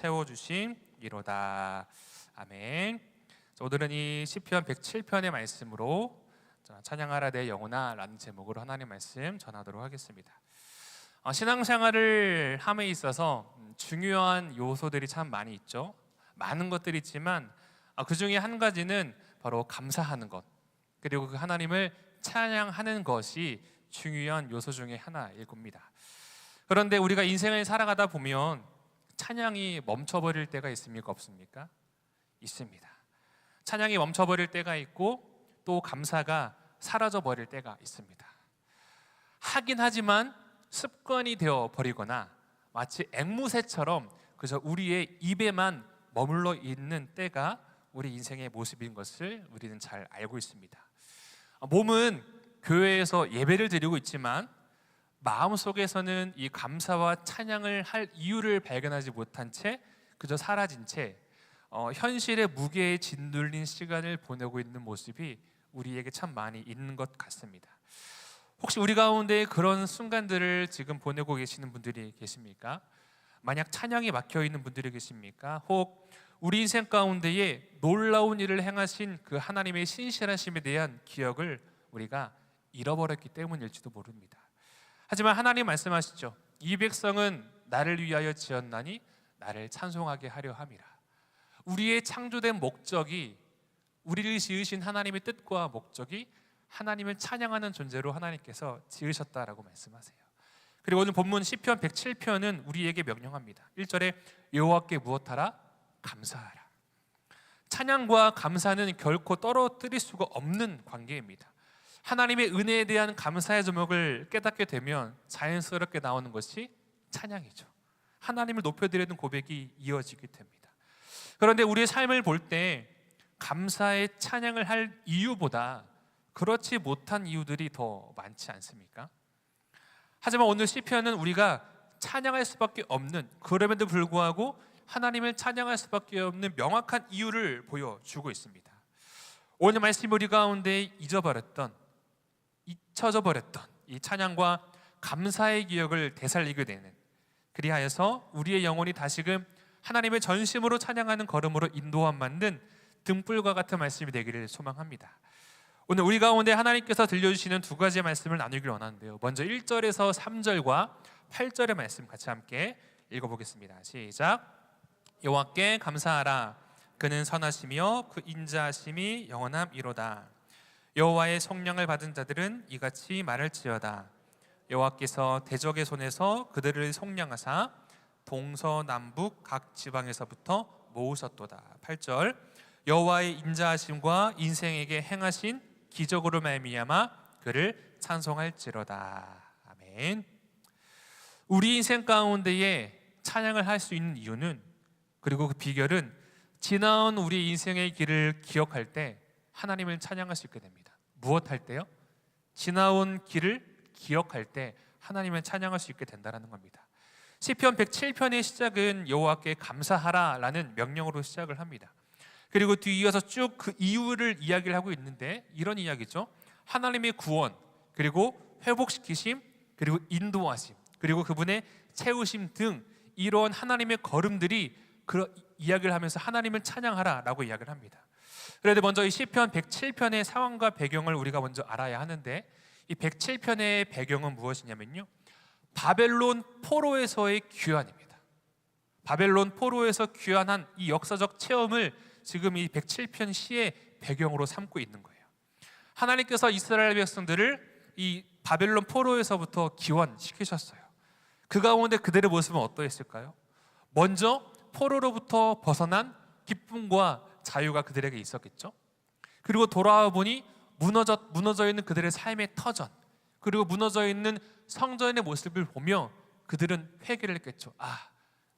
세워주신 이로다 아멘. 자, 오늘은 이 시편 107편의 말씀으로 자, 찬양하라 내 영혼아라는 제목으로 하나님 말씀 전하도록 하겠습니다. 어, 신앙생활을 함에 있어서 음, 중요한 요소들이 참 많이 있죠. 많은 것들이 있지만 어, 그 중에 한 가지는 바로 감사하는 것 그리고 그 하나님을 찬양하는 것이 중요한 요소 중에 하나일 겁니다. 그런데 우리가 인생을 살아가다 보면 찬양이 멈춰버릴 때가 있습니까? 없습니까? 있습니다. 찬양이 멈춰버릴 때가 있고 또 감사가 사라져버릴 때가 있습니다. 하긴 하지만 습관이 되어 버리거나 마치 앵무새처럼 그저 우리의 입에만 머물러 있는 때가 우리 인생의 모습인 것을 우리는 잘 알고 있습니다. 몸은 교회에서 예배를 드리고 있지만 마음 속에서는 이 감사와 찬양을 할 이유를 발견하지 못한 채 그저 사라진 채 어, 현실의 무게에 짓눌린 시간을 보내고 있는 모습이 우리에게 참 많이 있는 것 같습니다. 혹시 우리 가운데 그런 순간들을 지금 보내고 계시는 분들이 계십니까? 만약 찬양이 막혀 있는 분들이 계십니까? 혹 우리 인생 가운데에 놀라운 일을 행하신 그 하나님의 신실하심에 대한 기억을 우리가 잃어버렸기 때문일지도 모릅니다. 하지만 하나님 말씀하시죠. 이 백성은 나를 위하여 지었나니 나를 찬송하게 하려 함이라. 우리의 창조된 목적이 우리를 지으신 하나님의 뜻과 목적이 하나님을 찬양하는 존재로 하나님께서 지으셨다라고 말씀하세요. 그리고 오늘 본문 시편 107편은 우리에게 명령합니다. 1절에 여호와께 무엇하라? 감사하라. 찬양과 감사는 결코 떨어뜨릴 수가 없는 관계입니다. 하나님의 은혜에 대한 감사의 제목을 깨닫게 되면 자연스럽게 나오는 것이 찬양이죠. 하나님을 높여드리는 고백이 이어지게 됩니다. 그런데 우리의 삶을 볼 때 감사의 찬양을 할 이유보다 그렇지 못한 이유들이 더 많지 않습니까? 하지만 오늘 시편은 우리가 찬양할 수밖에 없는 그럼에도 불구하고 하나님을 찬양할 수밖에 없는 명확한 이유를 보여주고 있습니다. 오늘 말씀 우리 가운데 잊어버렸던 잊혀져 버렸던 이 찬양과 감사의 기억을 되살리게 되는 그리하여서 우리의 영혼이 다시금 하나님의 전심으로 찬양하는 걸음으로 인도함 만든 등불과 같은 말씀이 되기를 소망합니다. 오늘 우리 가운데 하나님께서 들려주시는 두 가지 말씀을 나누기를 원하는데요. 먼저 1절에서 3절과 8절의 말씀 같이 함께 읽어보겠습니다. 시작. 여호와께 감사하라. 그는 선하시며 그 인자하심이 영원함이로다. 여호와의 성령을 받은 자들은 이같이 말할지어다. 여호와께서 대적의 손에서 그들을 속량하사 동서남북 각 지방에서부터 모으셨도다. 8절 여호와의 인자하심과 인생에게 행하신 기적으로 말미암아 그를 찬송할지로다. 아멘. 우리 인생 가운데에 찬양을 할 수 있는 이유는 그리고 그 비결은 지나온 우리 인생의 길을 기억할 때 하나님을 찬양할 수 있게 됩니다. 무엇 할 때요? 지나온 길을 기억할 때 하나님을 찬양할 수 있게 된다라는 겁니다. 시편 107편의 시작은 여호와께 감사하라라는 명령으로 시작을 합니다. 그리고 뒤이어서 쭉 그 이유를 이야기를 하고 있는데 이런 이야기죠. 하나님의 구원, 그리고 회복시키심, 그리고 인도하심, 그리고 그분의 채우심 등 이러한 하나님의 걸음들이 그 이야기를 하면서 하나님을 찬양하라라고 이야기를 합니다. 그런데 먼저 이 시편 107편의 상황과 배경을 우리가 먼저 알아야 하는데 이 107편의 배경은 무엇이냐면요. 바벨론 포로에서의 귀환입니다. 바벨론 포로에서 귀환한 이 역사적 체험을 지금 이 107편 시의 배경으로 삼고 있는 거예요. 하나님께서 이스라엘 백성들을 이 바벨론 포로에서부터 기원시키셨어요. 그 가운데 그들의 모습은 어떠했을까요? 먼저 포로로부터 벗어난 기쁨과 자유가 그들에게 있었겠죠. 그리고 돌아와 보니 무너져 무너져 있는 그들의 삶의 터전 그리고 무너져 있는 성전의 모습을 보며 그들은 회개를 했겠죠. 아,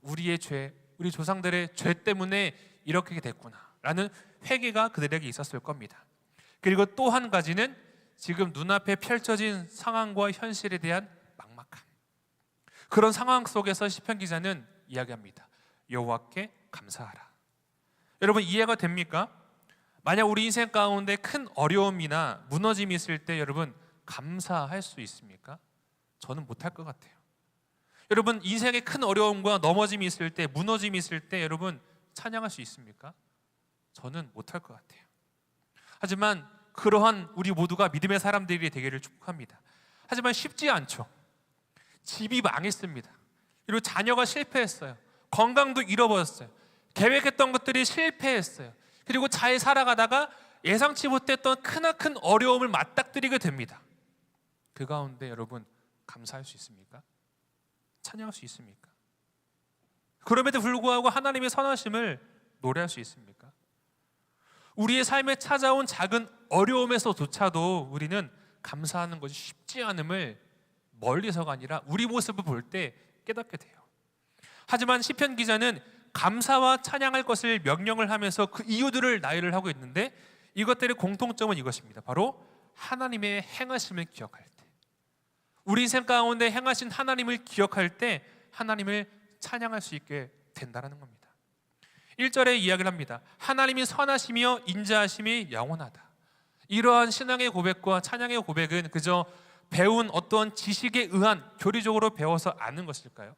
우리의 죄, 우리 조상들의 죄 때문에 이렇게 됐구나 라는 회개가 그들에게 있었을 겁니다. 그리고 또 한 가지는 지금 눈앞에 펼쳐진 상황과 현실에 대한 막막함. 그런 상황 속에서 시편 기자는 이야기합니다. 여호와께 감사하라. 여러분 이해가 됩니까? 만약 우리 인생 가운데 큰 어려움이나 무너짐이 있을 때 여러분 감사할 수 있습니까? 저는 못할 것 같아요. 여러분 인생에 큰 어려움과 넘어짐이 있을 때, 무너짐이 있을 때 여러분 찬양할 수 있습니까? 저는 못할 것 같아요. 하지만 그러한 우리 모두가 믿음의 사람들이 되기를 축복합니다. 하지만 쉽지 않죠. 집이 망했습니다. 그리고 자녀가 실패했어요. 건강도 잃어버렸어요. 계획했던 것들이 실패했어요. 그리고 잘 살아가다가 예상치 못했던 크나큰 어려움을 맞닥뜨리게 됩니다. 그 가운데 여러분 감사할 수 있습니까? 찬양할 수 있습니까? 그럼에도 불구하고 하나님의 선하심을 노래할 수 있습니까? 우리의 삶에 찾아온 작은 어려움에서조차도 우리는 감사하는 것이 쉽지 않음을 멀리서가 아니라 우리 모습을 볼 때 깨닫게 돼요. 하지만 시편 기자는 감사와 찬양할 것을 명령을 하면서 그 이유들을 나열을 하고 있는데 이것들의 공통점은 이것입니다. 바로 하나님의 행하심을 기억할 때. 우리 인생 가운데 행하신 하나님을 기억할 때 하나님을 찬양할 수 있게 된다는 겁니다. 1절에 이야기를 합니다. 하나님이 선하시며 인자하심이 영원하다. 이러한 신앙의 고백과 찬양의 고백은 그저 배운 어떤 지식에 의한 교리적으로 배워서 아는 것일까요?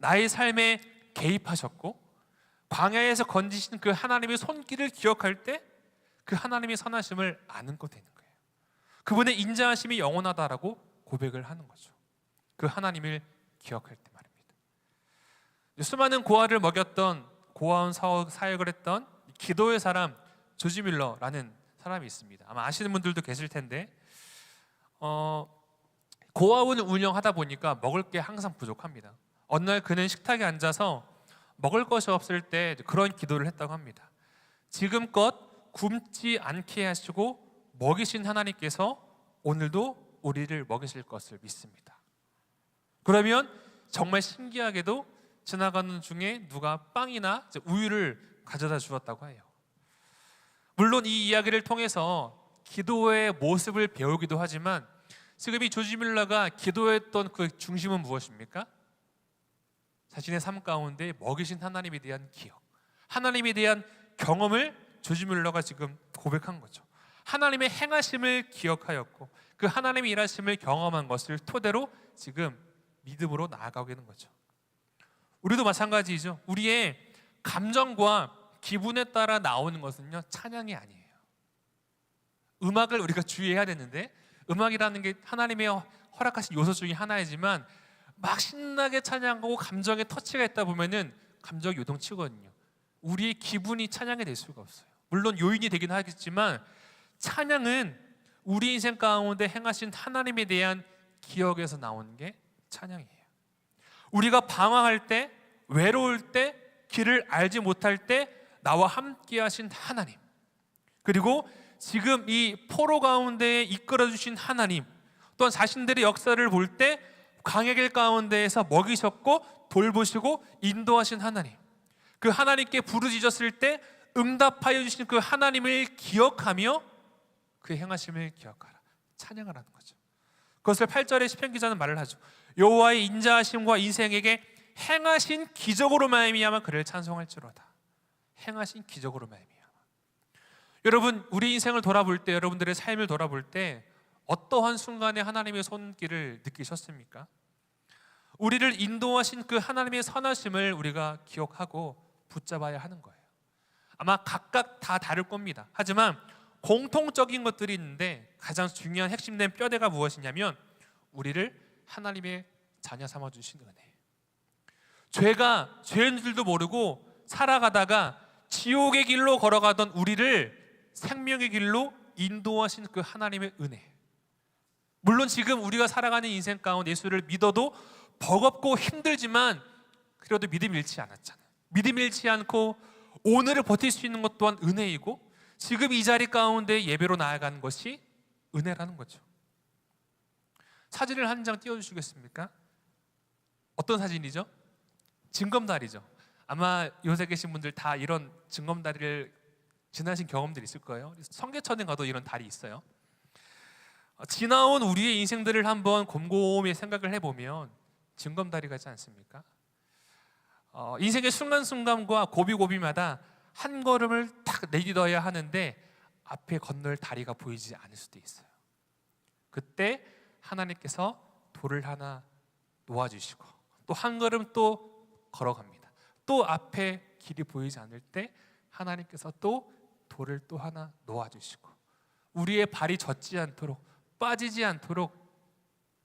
나의 삶에 개입하셨고 광야에서 건지신 그 하나님의 손길을 기억할 때 그 하나님의 선하심을 아는 것 되는 거예요. 그분의 인자하심이 영원하다라고 고백을 하는 거죠. 그 하나님을 기억할 때 말입니다. 수많은 고아를 먹였던 고아원 사역을 했던 기도의 사람 조지 밀러라는 사람이 있습니다. 아마 아시는 분들도 계실 텐데 어, 고아원을 운영하다 보니까 먹을 게 항상 부족합니다. 어느 날 그는 식탁에 앉아서 먹을 것이 없을 때 그런 기도를 했다고 합니다. 지금껏 굶지 않게 하시고 먹이신 하나님께서 오늘도 우리를 먹이실 것을 믿습니다. 그러면 정말 신기하게도 지나가는 중에 누가 빵이나 우유를 가져다 주었다고 해요. 물론 이 이야기를 통해서 기도의 모습을 배우기도 하지만 지금 이 조지 밀러가 기도했던 그 중심은 무엇입니까? 자신의 삶 가운데 먹이신 하나님에 대한 기억, 하나님에 대한 경험을 조지 밀러가 지금 고백한 거죠. 하나님의 행하심을 기억하였고 그 하나님의 일하심을 경험한 것을 토대로 지금 믿음으로 나아가고 있는 거죠. 우리도 마찬가지죠. 우리의 감정과 기분에 따라 나오는 것은요 찬양이 아니에요. 음악을 우리가 주의해야 되는데 음악이라는 게 하나님의 허락하신 요소 중에 하나이지만 막 신나게 찬양하고 감정에 터치가 있다 보면은 감정이 요동치거든요. 우리의 기분이 찬양이 될 수가 없어요. 물론 요인이 되긴 하겠지만 찬양은 우리 인생 가운데 행하신 하나님에 대한 기억에서 나오는 게 찬양이에요. 우리가 방황할 때, 외로울 때, 길을 알지 못할 때 나와 함께 하신 하나님. 그리고 지금 이 포로 가운데에 이끌어 주신 하나님 또한 자신들의 역사를 볼 때 광야길 가운데에서 먹이셨고 돌보시고 인도하신 하나님 그 하나님께 부르짖었을 때 응답하여 주신 그 하나님을 기억하며 그 행하심을 기억하라 찬양하라는 거죠. 그것을 8절에 시편 기자는 말을 하죠. 여호와의 인자하심과 인생에게 행하신 기적으로 말미암아 그를 찬송할지로다. 행하신 기적으로 말미암아. 여러분 우리 인생을 돌아볼 때 여러분들의 삶을 돌아볼 때 어떠한 순간에 하나님의 손길을 느끼셨습니까? 우리를 인도하신 그 하나님의 선하심을 우리가 기억하고 붙잡아야 하는 거예요. 아마 각각 다 다를 겁니다. 하지만 공통적인 것들이 있는데 가장 중요한 핵심된 뼈대가 무엇이냐면 우리를 하나님의 자녀 삼아 주신 은혜. 죄가 죄인 줄도 모르고 살아가다가 지옥의 길로 걸어가던 우리를 생명의 길로 인도하신 그 하나님의 은혜. 물론 지금 우리가 살아가는 인생 가운데 예수를 믿어도 버겁고 힘들지만 그래도 믿음 잃지 않았잖아요. 믿음 잃지 않고 오늘을 버틸 수 있는 것 또한 은혜이고 지금 이 자리 가운데 예배로 나아가는 것이 은혜라는 거죠. 사진을 한 장 띄워주시겠습니까? 어떤 사진이죠? 증검다리죠. 아마 요새 계신 분들 다 이런 증검다리를 지나신 경험들이 있을 거예요. 성계천에 가도 이런 달이 있어요. 어, 지나온 우리의 인생들을 한번 곰곰이 생각을 해보면 증검다리 같지 않습니까? 어, 인생의 순간순간과 고비고비마다 한 걸음을 딱 내딛어야 하는데 앞에 건널 다리가 보이지 않을 수도 있어요. 그때 하나님께서 돌을 하나 놓아주시고 또 한 걸음 또 걸어갑니다. 또 앞에 길이 보이지 않을 때 하나님께서 또 돌을 또 하나 놓아주시고 우리의 발이 젖지 않도록 빠지지 않도록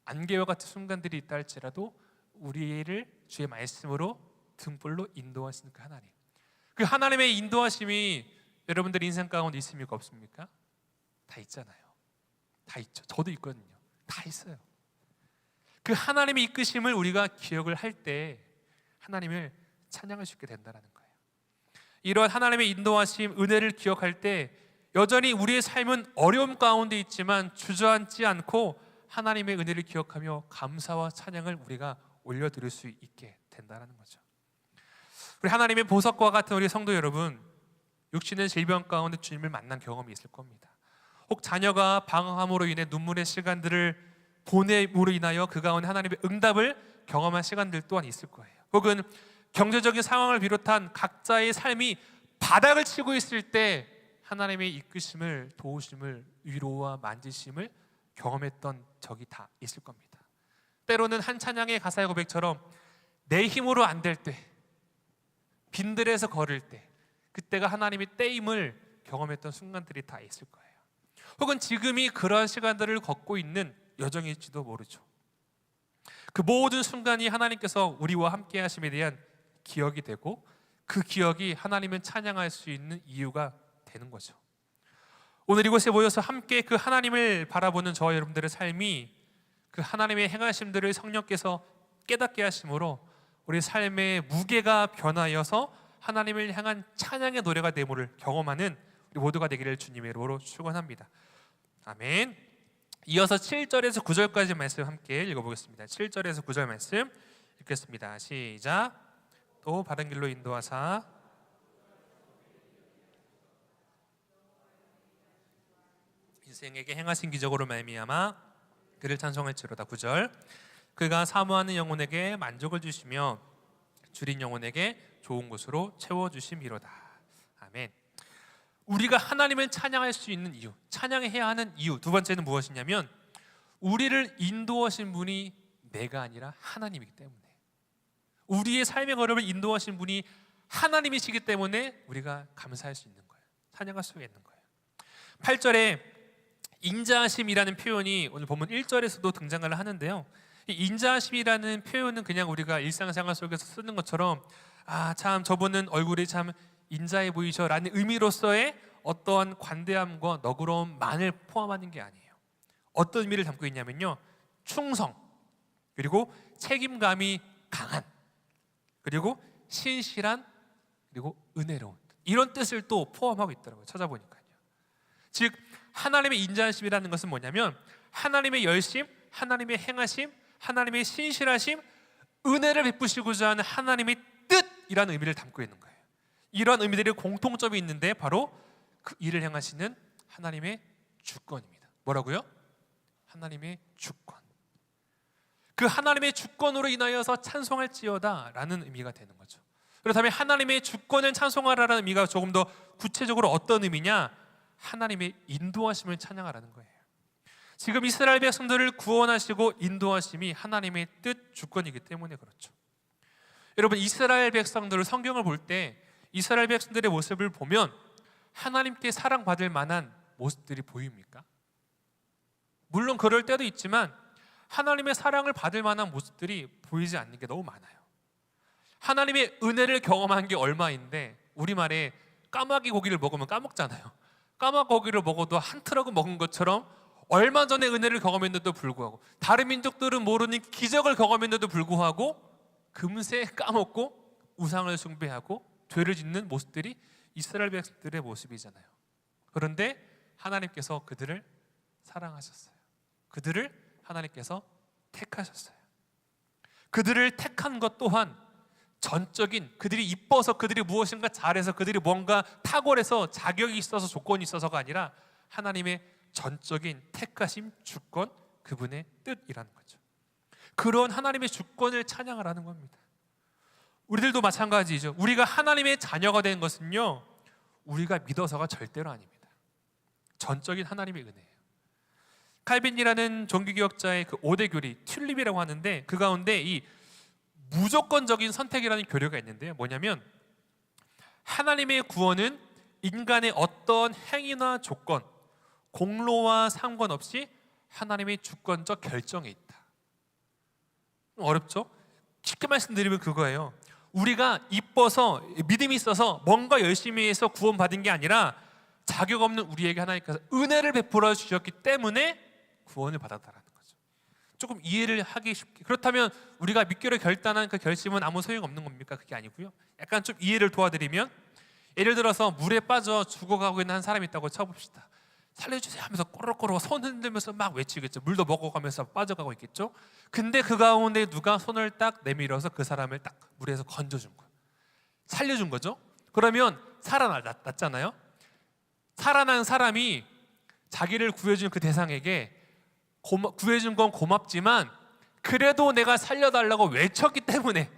안개와 같은 순간들이 있다 할지라도 우리를 주의 말씀으로 등불로 인도하시는 그 하나님. 그 하나님의 인도하심이 여러분들 인생 가운데 있습니까 없습니까? 다 있잖아요. 다 있죠. 저도 있거든요. 다 있어요. 그 하나님의 이끄심을 우리가 기억을 할 때 하나님을 찬양할 수 있게 된다는 거예요. 이러한 하나님의 인도하심, 은혜를 기억할 때 여전히 우리의 삶은 어려움 가운데 있지만 주저앉지 않고 하나님의 은혜를 기억하며 감사와 찬양을 우리가 올려드릴 수 있게 된다는 거죠. 우리 하나님의 보석과 같은 우리 성도 여러분, 육신의 질병 가운데 주님을 만난 경험이 있을 겁니다. 혹 자녀가 방황함으로 인해 눈물의 시간들을 보냄으로 인하여 그 가운데 하나님의 응답을 경험한 시간들 또한 있을 거예요. 혹은 경제적인 상황을 비롯한 각자의 삶이 바닥을 치고 있을 때 하나님의 이끄심을 도우심을 위로와 만지심을 경험했던 적이 다 있을 겁니다. 때로는 한 찬양의 가사의 고백처럼 내 힘으로 안 될 때, 빈들에서 걸을 때, 그때가 하나님의 때임을 경험했던 순간들이 다 있을 거예요. 혹은 지금이 그러한 시간들을 걷고 있는 여정일지도 모르죠. 그 모든 순간이 하나님께서 우리와 함께 하심에 대한 기억이 되고 그 기억이 하나님을 찬양할 수 있는 이유가 되는 거죠. 오늘 이곳에 모여서 함께 그 하나님을 바라보는 저와 여러분들의 삶이 그 하나님의 행하심들을 성령께서 깨닫게 하심으로 우리 삶의 무게가 변하여서 하나님을 향한 찬양의 노래가 되므를 경험하는 우리 모두가 되기를 주님의 이름으로 축원합니다. 아멘. 이어서 7절에서 9절까지 말씀 함께 읽어보겠습니다. 7절에서 9절 말씀 읽겠습니다. 시작. 또 바른 길로 인도하사 인생에게 행하신 기적으로 말미암아 그를 찬송할지로다. 9절. 그가 사모하는 영혼에게 만족을 주시며 줄인 영혼에게 좋은 곳으로 채워 주심이로다. 아멘. 우리가 하나님을 찬양할 수 있는 이유 찬양해야 하는 이유 두 번째는 무엇이냐면 우리를 인도하신 분이 내가 아니라 하나님이기 때문에. 우리의 삶의 걸음을 인도하신 분이 하나님이시기 때문에 우리가 감사할 수 있는 거예요. 찬양할 수 있는 거예요. 8절에 인자하심이라는 표현이 오늘 본문 1절에서도 등장을 하는데요. 이 인자하심이라는 표현은 그냥 우리가 일상생활 속에서 쓰는 것처럼 아 참 저분은 얼굴이 참 인자해 보이셔라는 의미로서의 어떠한 관대함과 너그러움만을 포함하는 게 아니에요. 어떤 의미를 담고 있냐면요. 충성 그리고 책임감이 강한 그리고 신실한 그리고 은혜로운 이런 뜻을 또 포함하고 있더라고요. 찾아보니까요. 즉 하나님의 인자하심이라는 것은 뭐냐면 하나님의 열심, 하나님의 행하심, 하나님의 신실하심, 은혜를 베푸시고자 하는 하나님의 뜻이라는 의미를 담고 있는 거예요. 이러한 의미들이 공통점이 있는데 바로 그 일을 행하시는 하나님의 주권입니다. 뭐라고요? 하나님의 주권. 그 하나님의 주권으로 인하여서 찬송할지어다라는 의미가 되는 거죠. 그렇다면 하나님의 주권을 찬송하라는 의미가 조금 더 구체적으로 어떤 의미냐? 하나님의 인도하심을 찬양하라는 거예요. 지금 이스라엘 백성들을 구원하시고 인도하심이 하나님의 뜻 주권이기 때문에 그렇죠. 여러분 이스라엘 백성들을 성경을 볼 때 이스라엘 백성들의 모습을 보면 하나님께 사랑받을 만한 모습들이 보입니까? 물론 그럴 때도 있지만 하나님의 사랑을 받을 만한 모습들이 보이지 않는 게 너무 많아요. 하나님의 은혜를 경험한 게 얼마인데 우리말에 까마귀 고기를 먹으면 까먹잖아요. 까마고기를 먹어도 한 트럭은 먹은 것처럼 얼마 전에 은혜를 경험했는데도 불구하고 다른 민족들은 모르는 기적을 경험했는데도 불구하고 금세 까먹고 우상을 숭배하고 죄를 짓는 모습들이 이스라엘 백성들의 모습이잖아요. 그런데 하나님께서 그들을 사랑하셨어요. 그들을 하나님께서 택하셨어요. 그들을 택한 것 또한 전적인 그들이 이뻐서 그들이 무엇인가 잘해서 그들이 뭔가 탁월해서 자격이 있어서 조건이 있어서가 아니라 하나님의 전적인 택하심 주권 그분의 뜻이라는 거죠. 그런 하나님의 주권을 찬양하라는 겁니다. 우리들도 마찬가지죠. 우리가 하나님의 자녀가 된 것은요. 우리가 믿어서가 절대로 아닙니다. 전적인 하나님의 은혜예요. 칼빈이라는 종교개혁자의 그 5대 교리 튤립이라고 하는데 그 가운데 이 무조건적인 선택이라는 교류가 있는데요. 뭐냐면 하나님의 구원은 인간의 어떤 행위나 조건, 공로와 상관없이 하나님의 주권적 결정에 있다. 어렵죠? 쉽게 말씀드리면 그거예요. 우리가 이뻐서 믿음이 있어서 뭔가 열심히 해서 구원받은 게 아니라 자격 없는 우리에게 하나님께서 은혜를 베풀어 주셨기 때문에 구원을 받았다라는 거죠. 조금 이해를 하기 쉽게 그렇다면 우리가 믿기로 결단한 그 결심은 아무 소용 없는 겁니까? 그게 아니고요. 약간 좀 이해를 도와드리면 예를 들어서 물에 빠져 죽어가고 있는 한 사람이 있다고 쳐봅시다. 살려주세요 하면서 꼬르꼬르 손 흔들면서 막 외치겠죠. 물도 먹어가면서 빠져가고 있겠죠. 근데 그 가운데 누가 손을 딱 내밀어서 그 사람을 딱 물에서 건져준 거예요. 살려준 거죠. 그러면 살아났잖아요. 살아난 사람이 자기를 구해준 그 대상에게 고마, 구해준 건 고맙지만 그래도 내가 살려달라고 외쳤기 때문에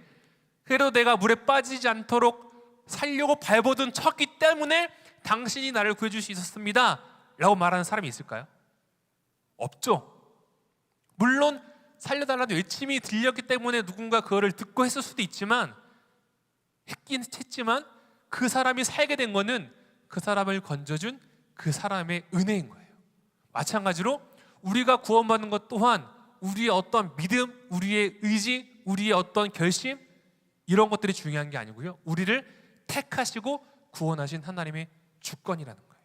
그래도 내가 물에 빠지지 않도록 살려고 발버둥 쳤기 때문에 당신이 나를 구해줄 수 있었습니다. 라고 말하는 사람이 있을까요? 없죠. 물론 살려달라는 외침이 들렸기 때문에 누군가 그거를 듣고 했을 수도 있지만 했긴 했지만 그 사람이 살게 된 거는 그 사람을 건져준 그 사람의 은혜인 거예요. 마찬가지로 우리가 구원받는 것 또한 우리의 어떤 믿음, 우리의 의지, 우리의 어떤 결심 이런 것들이 중요한 게 아니고요. 우리를 택하시고 구원하신 하나님의 주권이라는 거예요.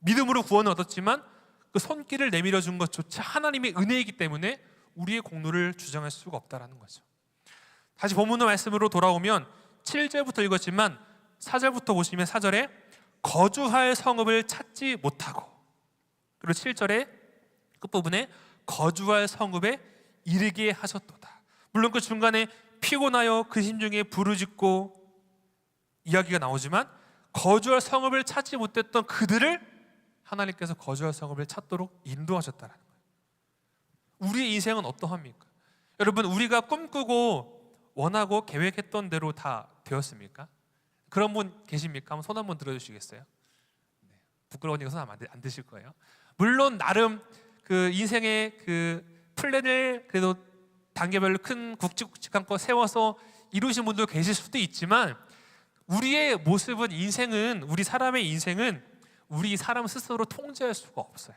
믿음으로 구원을 얻었지만 그 손길을 내밀어 준 것조차 하나님의 은혜이기 때문에 우리의 공로를 주장할 수가 없다라는 거죠. 다시 본문의 말씀으로 돌아오면 7절부터 읽었지만 4절부터 보시면 4절에 거주할 성읍을 찾지 못하고 그리고 7절에 끝부분에 거주할 성읍에 이르게 하셨도다. 물론 그 중간에 피곤하여 그 심 중에 부르짖고 이야기가 나오지만 거주할 성읍을 찾지 못했던 그들을 하나님께서 거주할 성읍을 찾도록 인도하셨다는 거예요. 우리의 인생은 어떠합니까? 여러분 우리가 꿈꾸고 원하고 계획했던 대로 다 되었습니까? 그런 분 계십니까? 한번 손 한번 들어주시겠어요? 네. 부끄러우니까 손 안, 안 드실 거예요. 물론 나름 그 인생의 그 플랜을 그래도 단계별로 큰 굵직굵직한 거 세워서 이루신 분도 계실 수도 있지만 우리의 모습은 인생은 우리 사람의 인생은 우리 사람 스스로 통제할 수가 없어요.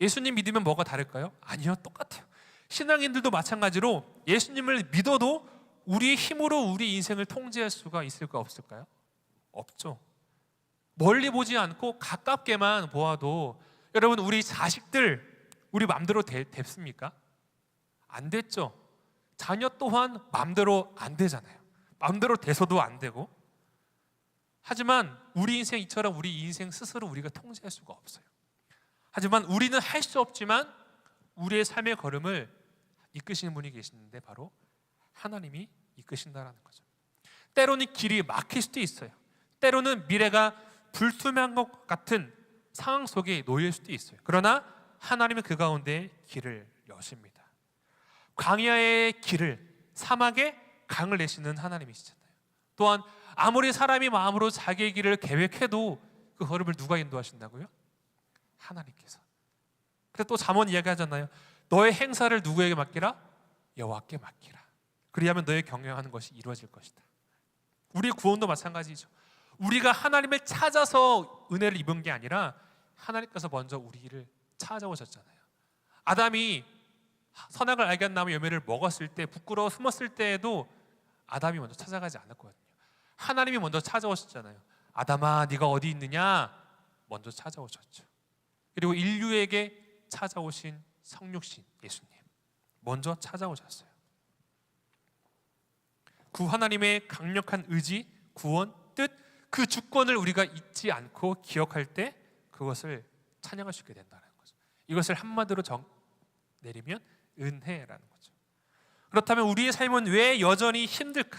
예수님 믿으면 뭐가 다를까요? 아니요, 똑같아요. 신앙인들도 마찬가지로 예수님을 믿어도 우리의 힘으로 우리 인생을 통제할 수가 있을까 없을까요? 없죠. 멀리 보지 않고 가깝게만 보아도 여러분 우리 자식들 우리 마음대로 되, 됐습니까? 안 됐죠. 자녀 또한 마음대로 안 되잖아요. 마음대로 돼서도 안 되고. 하지만 우리 인생 이처럼 우리 인생 스스로 우리가 통제할 수가 없어요. 하지만 우리는 할 수 없지만 우리의 삶의 걸음을 이끄시는 분이 계시는데 바로 하나님이 이끄신다라는 거죠. 때로는 길이 막힐 수도 있어요. 때로는 미래가 불투명한 것 같은 상황 속에 놓일 수도 있어요. 그러나 하나님은 그 가운데 길을 여십니다. 광야의 길을 사막에 강을 내시는 하나님이시잖아요. 또한 아무리 사람이 마음으로 자기의 길을 계획해도 그 걸음을 누가 인도하신다고요? 하나님께서. 그래서 또 잠언 이야기하잖아요. 너의 행사를 누구에게 맡기라? 여호와께 맡기라. 그리하면 너의 경영하는 것이 이루어질 것이다. 우리의 구원도 마찬가지죠. 우리가 하나님을 찾아서 은혜를 입은 게 아니라 하나님께서 먼저 우리를 찾아오셨잖아요. 아담이 선악을 알게 한 나무 열매를 먹었을 때 부끄러워 숨었을 때에도 아담이 먼저 찾아가지 않았거든요. 하나님이 먼저 찾아오셨잖아요. 아담아, 네가 어디 있느냐? 먼저 찾아오셨죠. 그리고 인류에게 찾아오신 성육신 예수님 먼저 찾아오셨어요. 구 하나님의 강력한 의지, 구원, 뜻, 그 주권을 우리가 잊지 않고 기억할 때 그것을 찬양할 수 있게 된다는 거죠. 이것을 한마디로 정 내리면 은혜라는 거죠. 그렇다면 우리의 삶은 왜 여전히 힘들까?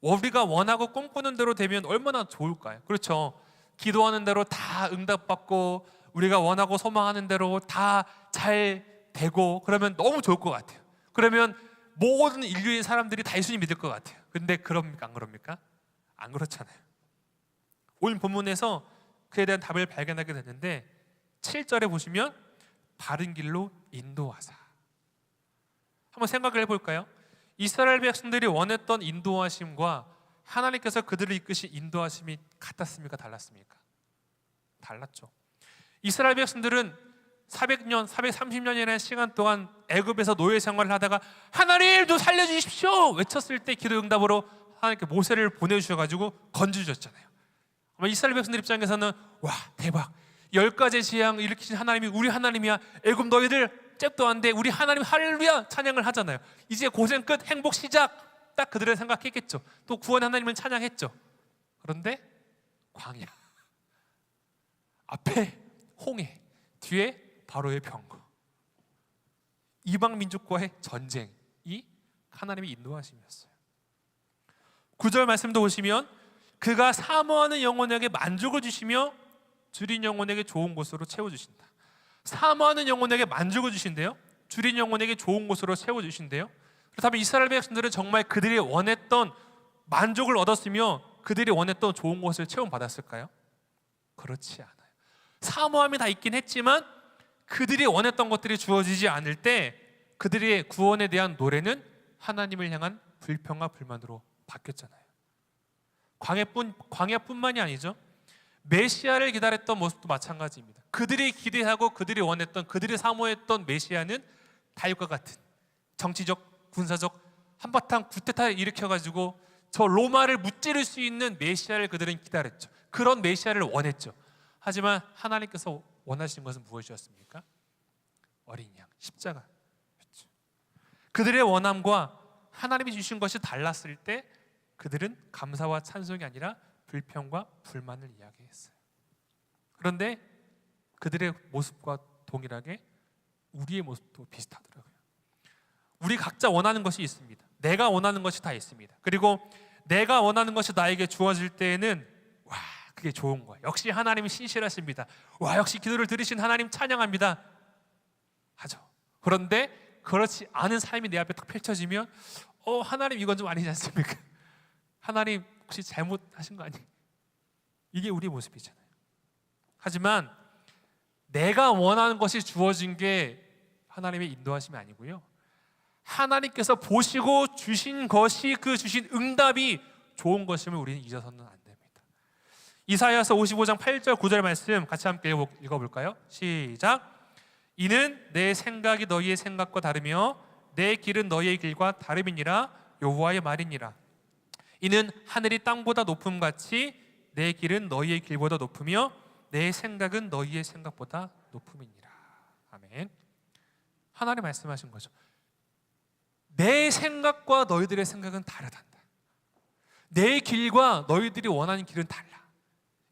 우리가 원하고 꿈꾸는 대로 되면 얼마나 좋을까요? 그렇죠. 기도하는 대로 다 응답받고 우리가 원하고 소망하는 대로 다 잘 되고 그러면 너무 좋을 것 같아요. 그러면 모든 인류의 사람들이 다 예수님 믿을 것 같아요. 근데 그럽니까? 안 그럽니까? 안 그렇잖아요. 오늘 본문에서 그에 대한 답을 발견하게 됐는데 7절에 보시면 바른 길로 인도하사. 한번 생각을 해볼까요? 이스라엘 백성들이 원했던 인도하심과 하나님께서 그들을 이끄신 인도하심이 같았습니까? 달랐습니까? 달랐죠. 이스라엘 백성들은 400년, 430년이라는 시간 동안 애굽에서 노예 생활을 하다가 하나님 좀 살려주십시오 외쳤을 때 기도 응답으로 하나님께 모세를 보내주셔가지고 건져주셨잖아요. 아마 이스라엘 백성들 입장에서는 와 대박 열 가지 재앙 일으키신 하나님이 우리 하나님이야 애굽 너희들 잽도 안돼 우리 하나님 할렐루야 찬양을 하잖아요. 이제 고생 끝 행복 시작 딱 그들의 생각했겠죠. 또 구원 하나님을 찬양했죠. 그런데 광야 앞에 홍해 뒤에 바로의 병거 이방 민족과의 전쟁이 하나님의 인도하심이었어요. 구절 말씀도 보시면 그가 사모하는 영혼에게 만족을 주시며 줄인 영혼에게 좋은 곳으로 채워 주신다. 사모하는 영혼에게 만족을 주신대요. 줄인 영혼에게 좋은 곳으로 채워 주신대요. 그렇다면 이스라엘 백성들은 정말 그들이 원했던 만족을 얻었으며 그들이 원했던 좋은 곳을 채움 받았을까요? 그렇지 않아요. 사모함이 다 있긴 했지만 그들이 원했던 것들이 주어지지 않을 때 그들의 구원에 대한 노래는 하나님을 향한 불평과 불만으로 바뀌었잖아요. 광야뿐 광야뿐만이 아니죠. 메시아를 기다렸던 모습도 마찬가지입니다. 그들이 기대하고 그들이 원했던 그들이 사모했던 메시아는 다윗과 같은 정치적 군사적 한바탕 구테타를 일으켜 가지고 저 로마를 무찌를 수 있는 메시아를 그들은 기다렸죠. 그런 메시아를 원했죠. 하지만 하나님께서 원하신 것은 무엇이었습니까? 어린 양 십자가였죠. 그들의 원함과 하나님이 주신 것이 달랐을 때 그들은 감사와 찬송이 아니라 불평과 불만을 이야기했어요. 그런데 그들의 모습과 동일하게 우리의 모습도 비슷하더라고요. 우리 각자 원하는 것이 있습니다. 내가 원하는 것이 다 있습니다. 그리고 내가 원하는 것이 나에게 주어질 때에는 와 그게 좋은 거야. 역시 하나님이 신실하십니다. 와 역시 기도를 들으신 하나님 찬양합니다. 하죠. 그런데 그렇지 않은 삶이 내 앞에 딱 펼쳐지면 어 하나님 이건 좀 아니지 않습니까? 하나님 혹시 잘못하신 거 아니? 이게 우리 모습이잖아요. 하지만 내가 원하는 것이 주어진 게 하나님의 인도하심이 아니고요. 하나님께서 보시고 주신 것이 그 주신 응답이 좋은 것임을 우리는 잊어서는 안 됩니다. 이사야서 55장 8절 9절 말씀 같이 함께 읽어 볼까요? 시작. 이는 내 생각이 너희의 생각과 다르며 내 길은 너희의 길과 다름이니라 여호와의 말이니라. 이는 하늘이 땅보다 높음 같이 내 길은 너희의 길보다 높으며 내 생각은 너희의 생각보다 높음이니라. 아멘. 하나님 말씀하신 거죠. 내 생각과 너희들의 생각은 다르단다. 내 길과 너희들이 원하는 길은 달라.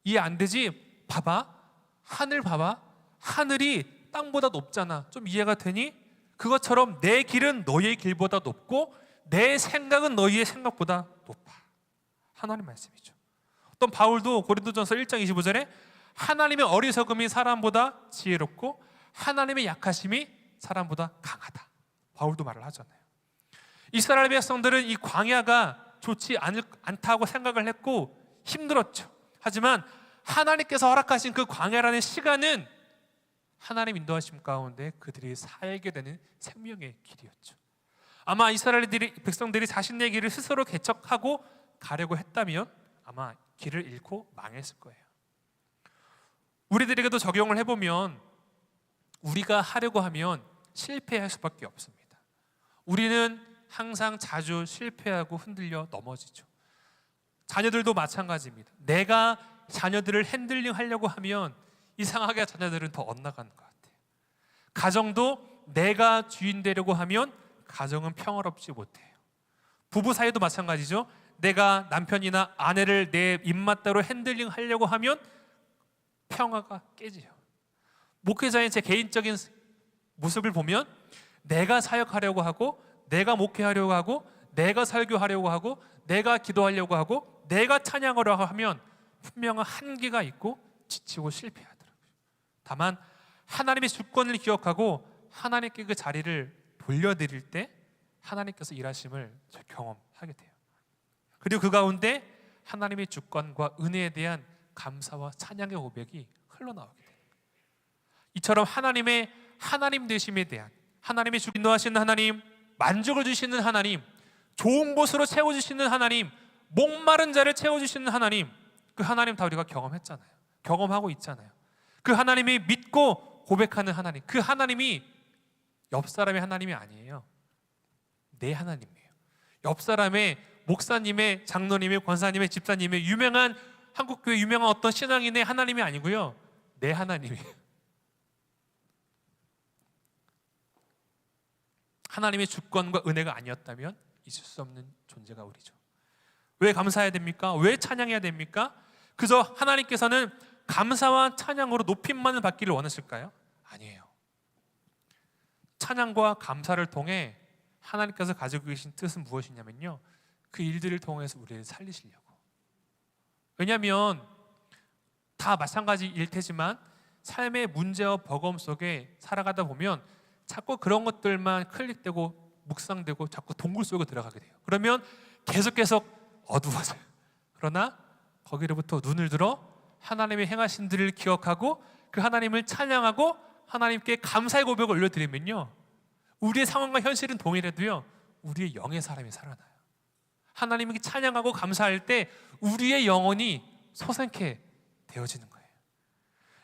이해 안 되지? 봐봐. 하늘 봐봐. 하늘이 땅보다 높잖아. 좀 이해가 되니? 그것처럼 내 길은 너희의 길보다 높고 내 생각은 너희의 생각보다 높아. 하나님 말씀이죠. 또 바울도 고린도전서 1장 25절에 하나님의 어리석음이 사람보다 지혜롭고 하나님의 약하심이 사람보다 강하다. 바울도 말을 하잖아요. 이스라엘 백성들은 이 광야가 좋지 않다고 생각을 했고 힘들었죠. 하지만 하나님께서 허락하신 그 광야라는 시간은 하나님 인도하심 가운데 그들이 살게 되는 생명의 길이었죠. 아마 이스라엘 백성들이 자신의 길을 스스로 개척하고 가려고 했다면 아마 길을 잃고 망했을 거예요. 우리들에게도 적용을 해보면 우리가 하려고 하면 실패할 수밖에 없습니다. 우리는 항상 자주 실패하고 흔들려 넘어지죠. 자녀들도 마찬가지입니다. 내가 자녀들을 핸들링 하려고 하면 이상하게 자녀들은 더 엇나가는 것 같아요. 가정도 내가 주인 되려고 하면 가정은 평화롭지 못해요. 부부 사이도 마찬가지죠. 내가 남편이나 아내를 내 입맛대로 핸들링 하려고 하면 평화가 깨져요. 목회자인 제 개인적인 모습을 보면 내가 사역하려고 하고 내가 목회하려고 하고 내가 설교하려고 하고 내가 기도하려고 하고 내가 찬양하려고 하면 분명한 한계가 있고 지치고 실패하더라고요. 다만 하나님의 주권을 기억하고 하나님께 그 자리를 돌려드릴 때 하나님께서 일하심을 경험하게 돼요. 그리고 그 가운데 하나님의 주권과 은혜에 대한 감사와 찬양의 고백이 흘러나오게 돼요. 이처럼 하나님의 하나님 되심에 대한 하나님의 주 인도하시는 하나님, 만족을 주시는 하나님, 좋은 곳으로 채워 주시는 하나님, 목마른 자를 채워 주시는 하나님, 그 하나님 다 우리가 경험했잖아요. 경험하고 있잖아요. 그 하나님이 믿고 고백하는 하나님, 그 하나님이 옆 사람의 하나님이 아니에요. 내 하나님이에요. 옆 사람의 목사님의 장로님의 권사님의 집사님의 유명한 한국 교회 유명한 어떤 신앙인의 하나님이 아니고요. 내 하나님이에요. 하나님의 주권과 은혜가 아니었다면 있을 수 없는 존재가 우리죠. 왜 감사해야 됩니까? 왜 찬양해야 됩니까? 그저 하나님께서는 감사와 찬양으로 높임만을 받기를 원하실까요? 아니에요. 찬양과 감사를 통해 하나님께서 가지고 계신 뜻은 무엇이냐면요. 그 일들을 통해서 우리를 살리시려고. 왜냐하면 다 마찬가지 일 테지만 삶의 문제와 버거움 속에 살아가다 보면 자꾸 그런 것들만 클릭되고 묵상되고 자꾸 동굴 속에 들어가게 돼요. 그러면 계속 계속 어두워져요. 그러나 거기로부터 눈을 들어 하나님의 행하신 들을 기억하고 그 하나님을 찬양하고 하나님께 감사의 고백을 올려드리면요. 우리의 상황과 현실은 동일해도요. 우리의 영의 사람이 살아나요. 하나님께 찬양하고 감사할 때 우리의 영혼이 소생케 되어지는 거예요.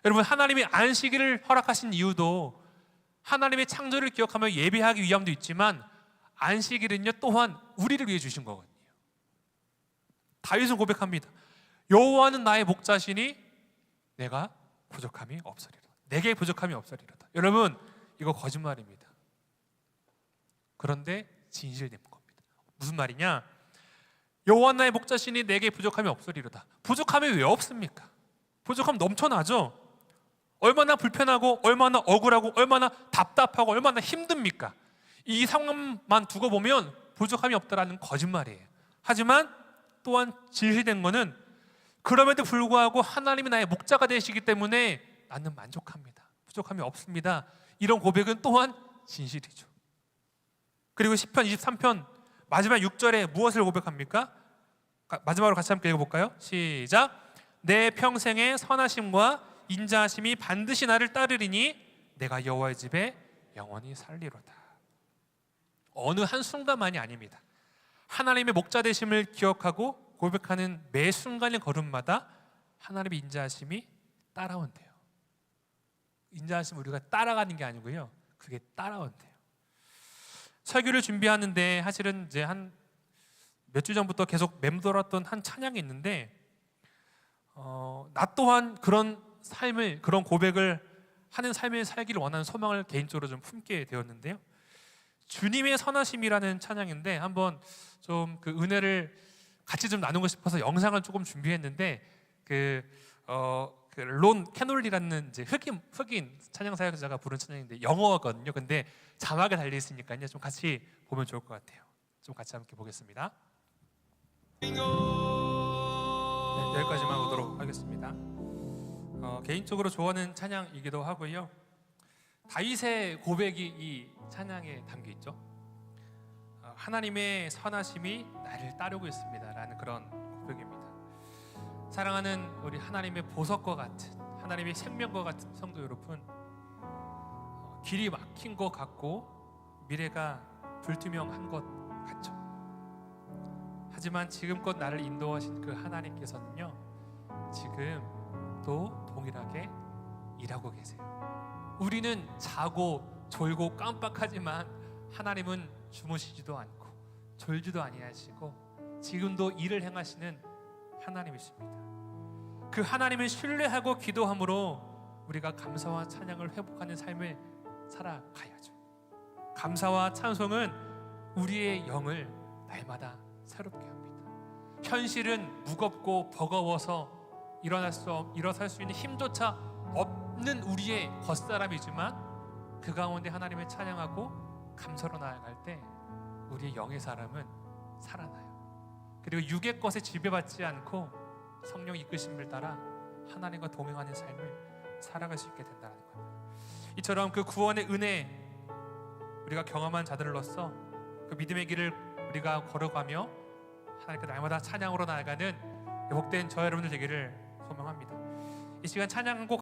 여러분 하나님이 안식일을 허락하신 이유도 하나님의 창조를 기억하며 예배하기 위함도 있지만 안식일은요 또한 우리를 위해 주신 거거든요. 다윗은 고백합니다. 여호와는 나의 목자시니 내가 부족함이 없으리라. 내게 부족함이 없으리로다. 여러분 이거 거짓말입니다. 그런데 진실된 겁니다. 무슨 말이냐? 여호와 나의 목자시니 내게 부족함이 없으리로다. 부족함이 왜 없습니까? 부족함 넘쳐나죠. 얼마나 불편하고 얼마나 억울하고 얼마나 답답하고 얼마나 힘듭니까? 이 상황만 두고 보면 부족함이 없다라는 거짓말이에요. 하지만 또한 진실된 거는 그럼에도 불구하고 하나님이 나의 목자가 되시기 때문에 나는 만족합니다. 부족함이 없습니다. 이런 고백은 또한 진실이죠. 그리고 10편 23편 마지막 6절에 무엇을 고백합니까? 가- 마지막으로 같이 함께 읽어볼까요? 시작. 내 평생의 선하심과 인자하심이 반드시 나를 따르리니 내가 여호와의 집에 영원히 살리로다. 어느 한 순간만이 아닙니다. 하나님의 목자 되심을 기억하고 고백하는 매 순간의 걸음마다 하나님의 인자하심이 따라온대요. 인자하심 우리가 따라가는 게 아니고요. 그게 따라온대요. 설교를 준비하는데 사실은 이제 한 몇 주 전부터 계속 맴돌았던 한 찬양이 있는데 어, 나 또한 그런 삶을 그런 고백을 하는 삶을 살기를 원하는 소망을 개인적으로 좀 품게 되었는데요. 주님의 선하심이라는 찬양인데 한번 좀 그 은혜를 같이 좀 나누고 싶어서 영상을 조금 준비했는데 그어그론 캐놀리라는 이제 흑인 흑인 찬양 사역자가 부른 찬양인데 영어거든요. 근데 자막에 달려 있으니까요. 좀 같이 보면 좋을 것 같아요. 좀 같이 함께 보겠습니다. 네, 여기까지만 보도록 하겠습니다. 어, 개인적으로 좋아하는 찬양이기도 하고요. 다윗의 고백이 이 찬양에 담겨 있죠. 어, 하나님의 선하심이 나를 따르고 있습니다라는 그런 고백입니다. 사랑하는 우리 하나님의 보석과 같은 하나님의 생명과 같은 성도 여러분, 어, 길이 막힌 것 같고 미래가 불투명한 것 같죠. 하지만 지금껏 나를 인도하신 그 하나님께서는요, 지금 또 동일하게 일하고 계세요. 우리는 자고 졸고 깜빡하지만 하나님은 주무시지도 않고 졸지도 아니하시고 지금도 일을 행하시는 하나님이십니다. 그 하나님을 신뢰하고 기도함으로 우리가 감사와 찬양을 회복하는 삶을 살아가야죠. 감사와 찬송은 우리의 영을 날마다 새롭게 합니다. 현실은 무겁고 버거워서 일어날 수 없- 일어설 수 있는 힘조차 없는 우리의 겉사람이지만 그 가운데 하나님을 찬양하고 감사로 나아갈 때 우리의 영의 사람은 살아나요. 그리고 육의 것에 지배받지 않고 성령 이끄심을 따라 하나님과 동행하는 삶을 살아갈 수 있게 된다는 겁니다. 이처럼 그 구원의 은혜 우리가 경험한 자들로서 그 믿음의 길을 우리가 걸어가며 하나님께 날마다 찬양으로 나아가는 회복된 저 여러분들 되기를 소망합니다. 이 시간 찬양 한곡